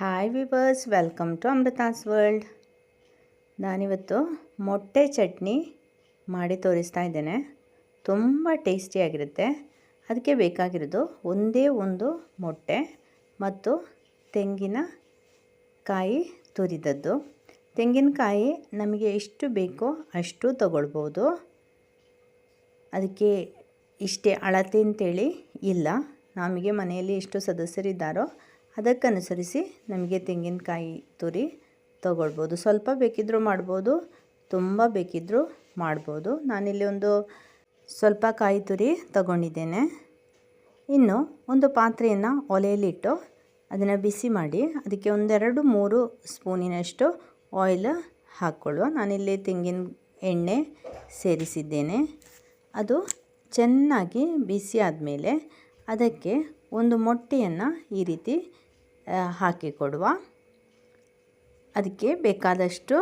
Hi viewers welcome to Amrutha's world ನಾನಿವತ್ತು ಮೊಟ್ಟೆ ಚಟ್ನಿ ಮಾಡಿ ತೋರಿಸ್ತಾ ಇದ್ದೇನೆ. ತುಂಬ ಟೇಸ್ಟಿಯಾಗಿರುತ್ತೆ ಅದಕ್ಕೆ ಬೇಕಾಗಿರೋದು ಒಂದೇ ಒಂದು ಮೊಟ್ಟೆ ಮತ್ತು ತೆಂಗಿನ ಕಾಯಿ ತುರಿದದ್ದು. ತೆಂಗಿನಕಾಯಿ ನಮಗೆ ಎಷ್ಟು ಬೇಕೋ ಅಷ್ಟು ತಗೊಳ್ಬೋದು. ಅದಕ್ಕೆ ಇಷ್ಟೇ ಅಳತೆ ಅಂತೇಳಿ ಇಲ್ಲ. ನಮಗೆ ಮನೆಯಲ್ಲಿ ಎಷ್ಟು ಸದಸ್ಯರಿದ್ದಾರೋ ಅದಕ್ಕನುಸರಿಸಿ ನಮಗೆ ತೆಂಗಿನಕಾಯಿ ತುರಿ ತೊಗೊಳ್ಬೋದು. ಸ್ವಲ್ಪ ಬೇಕಿದ್ದರೂ ಮಾಡ್ಬೋದು, ತುಂಬ ಬೇಕಿದ್ದರೂ ಮಾಡ್ಬೋದು. ನಾನಿಲ್ಲಿ ಒಂದು ಸ್ವಲ್ಪ ಕಾಯಿ ತುರಿ ತಗೊಂಡಿದ್ದೇನೆ. ಇನ್ನು ಒಂದು ಪಾತ್ರೆಯನ್ನು ಒಲೆಯಲ್ಲಿಟ್ಟು ಅದನ್ನು ಬಿಸಿ ಮಾಡಿ ಅದಕ್ಕೆ ಒಂದೆರಡು ಮೂರು ಸ್ಪೂನಿನಷ್ಟು ಆಯಿಲ್ ಹಾಕ್ಕೊಳ್ಳುವ. ನಾನಿಲ್ಲಿ ತೆಂಗಿನ ಎಣ್ಣೆ ಸೇರಿಸಿದ್ದೇನೆ. ಅದು ಚೆನ್ನಾಗಿ ಬಿಸಿ ಆದಮೇಲೆ ಅದಕ್ಕೆ ಒಂದು ಮೊಟ್ಟೆಯನ್ನು ಈ ರೀತಿ ಹಾಕಿಕೊಡುವ. ಅದಕ್ಕೆ ಬೇಕಾದಷ್ಟು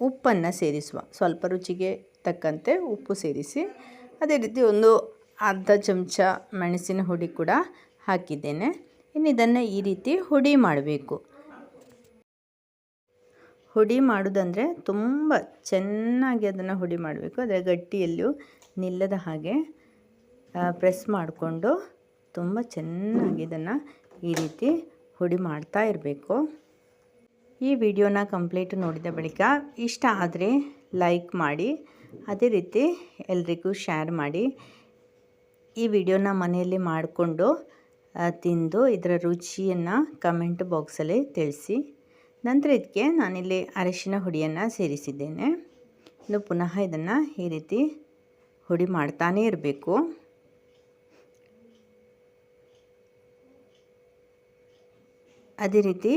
ಉಪ್ಪನ್ನು ಸೇರಿಸುವ. ಸ್ವಲ್ಪ ರುಚಿಗೆ ತಕ್ಕಂತೆ ಉಪ್ಪು ಸೇರಿಸಿ, ಅದೇ ರೀತಿ ಒಂದು ಅರ್ಧ ಚಮಚ ಮೆಣಸಿನ ಹುಡಿ ಕೂಡ ಹಾಕಿದ್ದೇನೆ. ಇನ್ನು ಇದನ್ನು ಈ ರೀತಿ ಹುಡಿ ಮಾಡಬೇಕು. ಹುಡಿ ಮಾಡೋದಂದರೆ ತುಂಬ ಚೆನ್ನಾಗಿ ಅದನ್ನು ಹುಡಿ ಮಾಡಬೇಕು. ಅದರ ಗಟ್ಟಿಯಲ್ಲೂ ನಿಲ್ಲದ ಹಾಗೆ ಪ್ರೆಸ್ ಮಾಡಿಕೊಂಡು ತುಂಬ ಚೆನ್ನಾಗಿ ಇದನ್ನು ಈ ರೀತಿ ಹುಡಿ ಮಾಡ್ತಾ ಇರಬೇಕು. ಈ ವಿಡಿಯೋನ ಕಂಪ್ಲೀಟ್ ನೋಡಿದ ಬಳಿಕ ಇಷ್ಟ ಆದರೆ ಲೈಕ್ ಮಾಡಿ, ಅದೇ ರೀತಿ ಎಲ್ರಿಗೂ ಶೇರ್ ಮಾಡಿ. ಈ ವಿಡಿಯೋನ ಮನೆಯಲ್ಲಿ ಮಾಡಿಕೊಂಡು ತಿಂದು ಇದರ ರುಚಿಯನ್ನು ಕಮೆಂಟ್ ಬಾಕ್ಸಲ್ಲಿ ತಿಳಿಸಿ. ನಂತರ ಇದಕ್ಕೆ ನಾನಿಲ್ಲಿ ಅರಿಶಿನ ಹುಡಿಯನ್ನು ಸೇರಿಸಿದ್ದೇನೆ. ಇನ್ನು ಪುನಃ ಇದನ್ನು ಈ ರೀತಿ ಹುಡಿ ಮಾಡ್ತಾನೇ ಇರಬೇಕು. ಅದೇ ರೀತಿ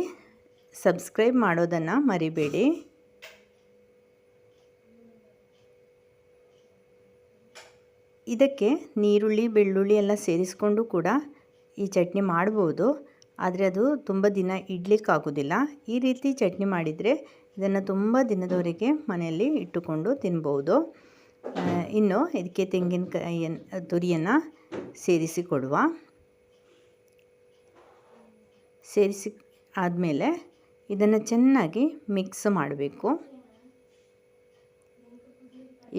ಸಬ್ಸ್ಕ್ರೈಬ್ ಮಾಡೋದನ್ನು ಮರಿಬೇಡಿ. ಇದಕ್ಕೆ ನೀರುಳ್ಳಿ, ಬೆಳ್ಳುಳ್ಳಿ ಎಲ್ಲ ಸೇರಿಸ್ಕೊಂಡು ಕೂಡ ಈ ಚಟ್ನಿ ಮಾಡ್ಬೋದು. ಆದರೆ ಅದು ತುಂಬ ದಿನ ಇಡ್ಲಿಕ್ಕಾಗೋದಿಲ್ಲ. ಈ ರೀತಿ ಚಟ್ನಿ ಮಾಡಿದರೆ ಇದನ್ನು ತುಂಬ ದಿನದವರೆಗೆ ಮನೆಯಲ್ಲಿ ಇಟ್ಟುಕೊಂಡು ತಿನ್ಬೋದು. ಇನ್ನು ಇದಕ್ಕೆ ತೆಂಗಿನಕಾಯಿಯನ್ನು, ತುರಿಯನ್ನು ಸೇರಿಸಿ ಕೊಡುವ. ಸೇರಿಸಿ ಆದಮೇಲೆ ಇದನ್ನು ಚೆನ್ನಾಗಿ ಮಿಕ್ಸ್ ಮಾಡಬೇಕು.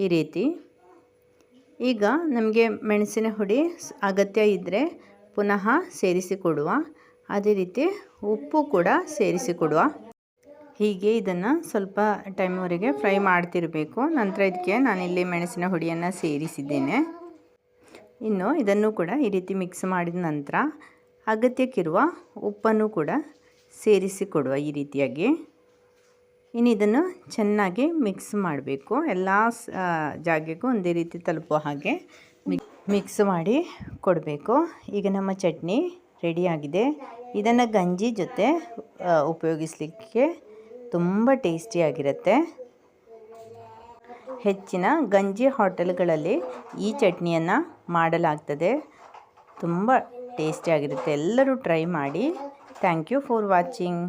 ಈ ರೀತಿ. ಈಗ ನಮಗೆ ಮೆಣಸಿನ ಹುಡಿ ಅಗತ್ಯ ಇದ್ದರೆ ಪುನಃ ಸೇರಿಸಿಕೊಡುವ ಅದೇ ರೀತಿ ಉಪ್ಪು ಕೂಡ ಸೇರಿಸಿಕೊಡುವ ಹೀಗೆ ಇದನ್ನು ಸ್ವಲ್ಪ ಟೈಮ್ವರೆಗೆ ಫ್ರೈ ಮಾಡ್ತಿರಬೇಕು. ನಂತರ ಇದಕ್ಕೆ ನಾನಿಲ್ಲಿ ಮೆಣಸಿನ ಹುಡಿಯನ್ನು ಸೇರಿಸಿದ್ದೇನೆ. ಇನ್ನು ಇದನ್ನು ಕೂಡ ಈ ರೀತಿ ಮಿಕ್ಸ್ ಮಾಡಿದ ನಂತರ ಅಗತ್ಯಕ್ಕಿರುವ ಉಪ್ಪನ್ನು ಕೂಡ ಸೇರಿಸಿ ಕೊಡುವ ಈ ರೀತಿಯಾಗಿ. ಇನ್ನು ಇದನ್ನು ಚೆನ್ನಾಗಿ ಮಿಕ್ಸ್ ಮಾಡಬೇಕು. ಎಲ್ಲ ಜಾಗಕ್ಕೂ ಒಂದೇ ರೀತಿ ತಲುಪುವ ಹಾಗೆ ಮಿಕ್ಸ್ ಮಾಡಿ ಕೊಡಬೇಕು. ಈಗ ನಮ್ಮ ಚಟ್ನಿ ರೆಡಿಯಾಗಿದೆ ಇದನ್ನು ಗಂಜಿ ಜೊತೆ ಉಪಯೋಗಿಸಲಿಕ್ಕೆ ತುಂಬ ಟೇಸ್ಟಿಯಾಗಿರುತ್ತೆ ಹೆಚ್ಚಿನ ಗಂಜಿ ಹೋಟೆಲ್ಗಳಲ್ಲಿ ಈ ಚಟ್ನಿಯನ್ನು ಮಾಡಲಾಗ್ತದೆ. ತುಂಬ ಟೇಸ್ಟಿಯಾಗಿರುತ್ತೆ ಎಲ್ಲರೂ ಟ್ರೈ ಮಾಡಿ. Thank you for watching